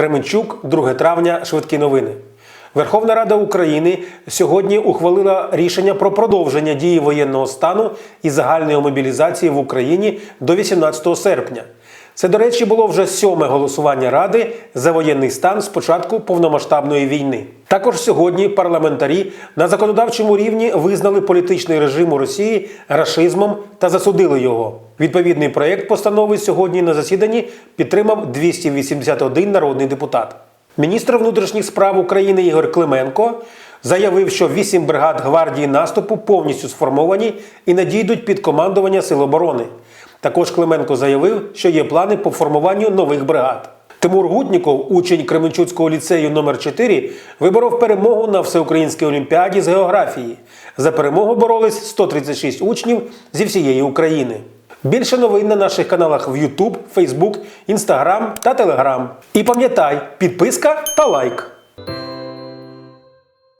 Кременчук, 2 травня, швидкі новини. Верховна Рада України сьогодні ухвалила рішення про продовження дії воєнного стану і загальної мобілізації в Україні до 18 серпня. Це, до речі, було вже сьоме голосування Ради за воєнний стан з початку повномасштабної війни. Також сьогодні парламентарі на законодавчому рівні визнали політичний режим у Росії рашизмом та засудили його. Відповідний проєкт постанови сьогодні на засіданні підтримав 281 народний депутат. Міністр внутрішніх справ України Ігор Клименко заявив, що вісім бригад гвардії наступу повністю сформовані і надійдуть під командування Сил оборони. Також Клименко заявив, що є плани по формуванню нових бригад. Тимур Гутніков, учень Кременчуцького ліцею номер 4 виборов перемогу на всеукраїнській олімпіаді з географії. За перемогу боролись 136 учнів зі всієї України. Більше новин на наших каналах в YouTube, Facebook, Instagram та Telegram. І пам'ятай, підписка та лайк.